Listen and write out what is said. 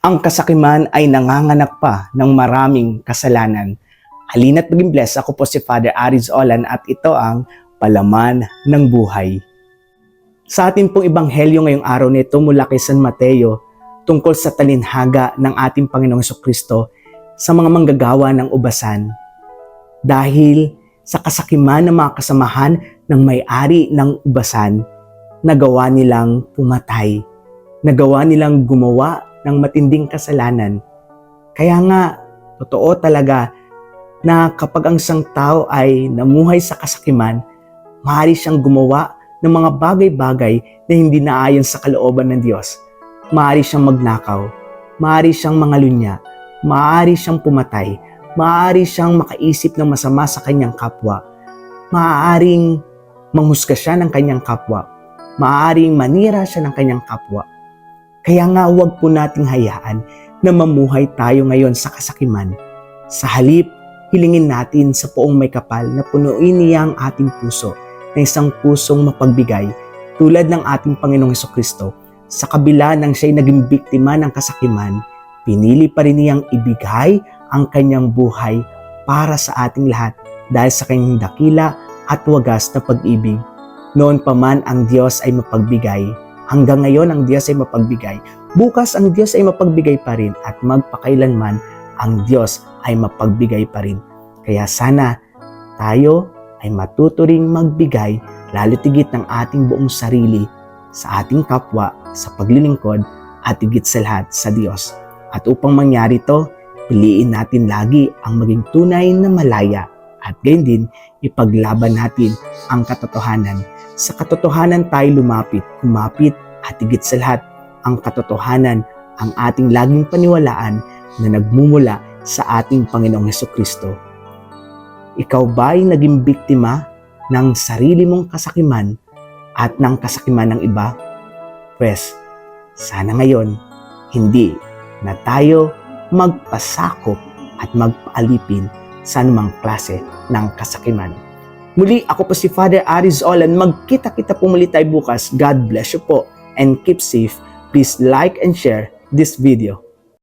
Ang kasakiman ay nanganganak pa ng maraming kasalanan. Halina't maging blessed. Ako po si Father Ariz Olan at ito ang Palaman ng Buhay. Sa ating pong ebanghelyo ngayong araw nito mula kay San Mateo tungkol sa talinhaga ng ating Panginoong Kristo sa mga manggagawa ng ubasan. Dahil sa kasakiman ng mga kasamahan ng may-ari ng ubasan, nagawa nilang pumatay. Nagawa nilang gumawa ng matinding kasalanan. Kaya nga, totoo talaga na kapag ang isang tao ay namuhay sa kasakiman, maaari siyang gumawa ng mga bagay-bagay na hindi naayon sa kalooban ng Diyos. Maaari siyang magnakaw, maaari siyang mangalunya, maaari siyang pumatay, maaari siyang makaisip ng masama sa kanyang kapwa, maaaring manghusga siya ng kanyang kapwa, maaaring manira siya ng kanyang kapwa. Kaya nga huwag po nating hayaan na mamuhay tayo ngayon sa kasakiman. Sa halip, hilingin natin sa poong may kapal na punuin niya ang ating puso na isang pusong mapagbigay tulad ng ating Panginoong Heso Kristo. Sa kabila ng siya'y naging biktima ng kasakiman, pinili pa rin niyang ibigay ang kanyang buhay para sa ating lahat dahil sa kanyang dakila at wagas na pag-ibig. Noon pa man ang Diyos ay mapagbigay, hanggang ngayon ang Diyos ay mapagbigay, bukas ang Diyos ay mapagbigay pa rin at magpakailanman ang Diyos ay mapagbigay pa rin. Kaya sana tayo ay matuturing magbigay lalo tigit ng ating buong sarili sa ating kapwa sa paglilingkod at higit sa lahat sa Diyos. At upang mangyari to, piliin natin lagi ang maging tunay na malaya at gayon din ipaglaban natin ang katotohanan. Sa katotohanan tayo lumapit, kumapit at higit sa lahat ang katotohanan ang ating laging paniwalaan na nagmumula sa ating Panginoong Heso Kristo. Ikaw ba ay naging biktima ng sarili mong kasakiman at ng kasakiman ng iba? Pwes, sana ngayon, hindi na tayo magpasakop at magpaalipin sa anumang klase ng kasakiman. Muli, ako po si Father Aris Olan. Magkita-kita po muli tayo bukas. God bless you po and keep safe. Please like and share this video.